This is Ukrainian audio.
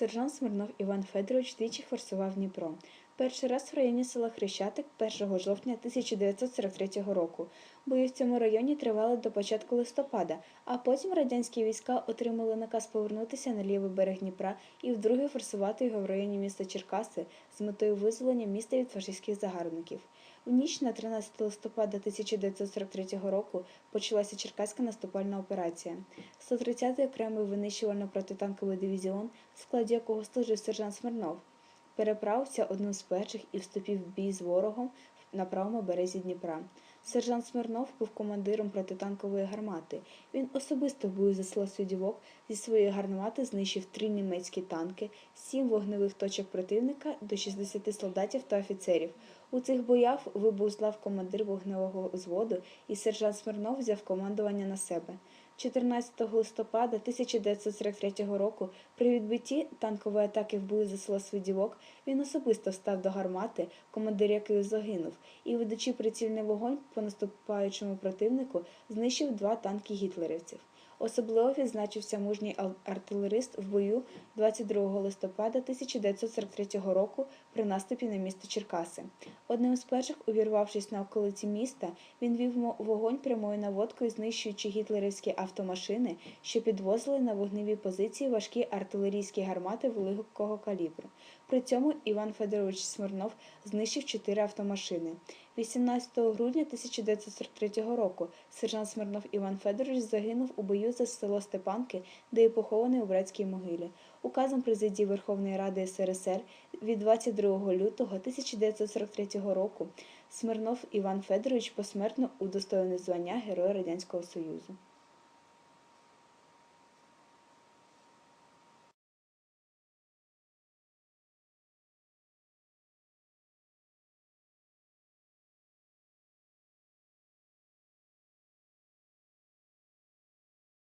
Сержант Смирнов Іван Федорович двічі форсував Дніпро. Перший раз в районі села Хрещатик 1 жовтня 1943 року. Бої в цьому районі тривали до початку листопада, а потім радянські війська отримали наказ повернутися на лівий берег Дніпра і вдруге форсувати його в районі міста Черкаси з метою визволення міста від фашистських загарбників. В ніч на 13 листопада 1943 року почалася Черкаська наступальна операція. 130-й окремий винищувально-протитанковий дивізіон, в складі якого служив сержант Смирнов, переправився одним з перших і вступив в бій з ворогом на правому березі Дніпра. Сержант Смирнов був командиром протитанкової гармати. Він особисто в бою за село Судівок зі своєї гармати знищив три німецькі танки, сім вогневих точок противника до 60 солдатів та офіцерів. У цих боях вибув командир вогневого взводу, і сержант Смирнов взяв командування на себе. 14 листопада 1943 року при відбитті танкової атаки в бою за село Свидівок він особисто встав до гармати, командир якої загинув, і, ведучи прицільний вогонь по наступаючому противнику, знищив два танки гітлерівців. Особливо відзначився мужній артилерист в бою 22 листопада 1943 року при наступі на місто Черкаси. Одним з перших, увірвавшись на околиці міста, він вів вогонь прямою наводкою, знищуючи гітлерівські автомашини, що підвозили на вогневі позиції важкі артилерійські гармати великого калібру. При цьому Іван Федорович Смирнов знищив чотири автомашини. 18 грудня 1943 року сержант Смирнов Іван Федорович загинув у бою за село Степанки, де і похований у братській могилі. Указом президії Верховної Ради СРСР від 22 лютого 1943 року Смирнов Іван Федорович посмертно удостоєний звання Героя Радянського Союзу.